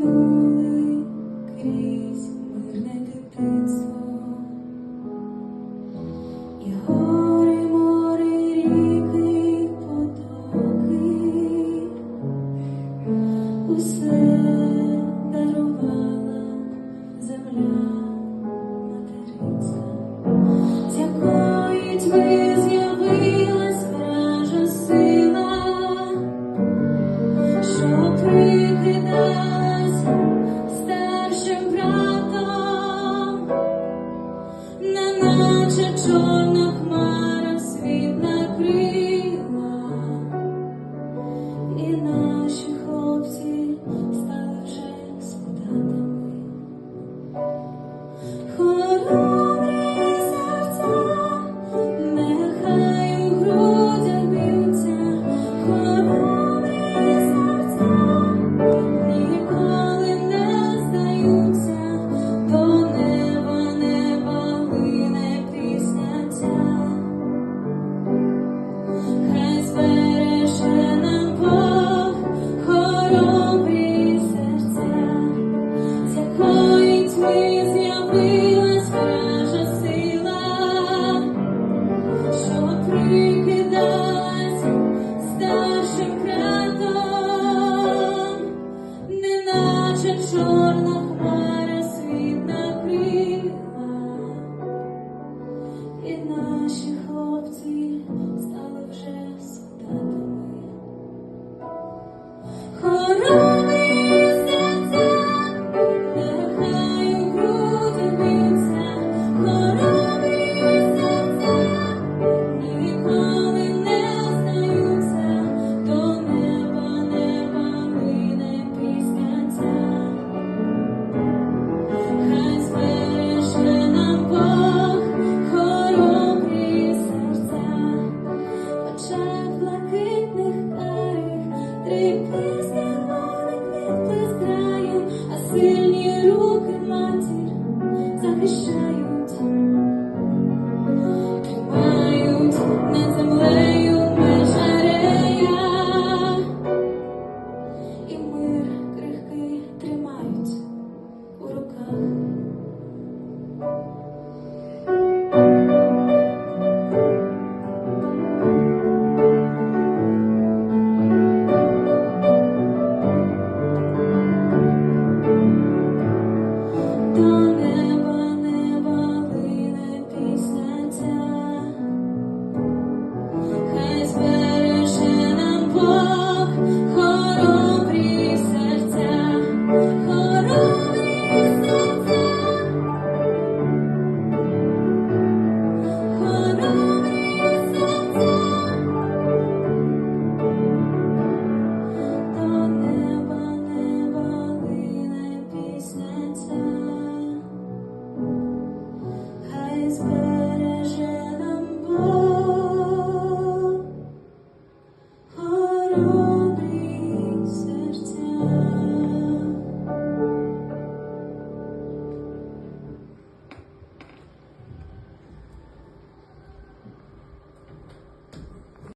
минули крізь мирне дитинство, і гори, море, ріки, потоки, усе дарувала земля материнська, з якої тьми неначе чорна Пильні руки. gone.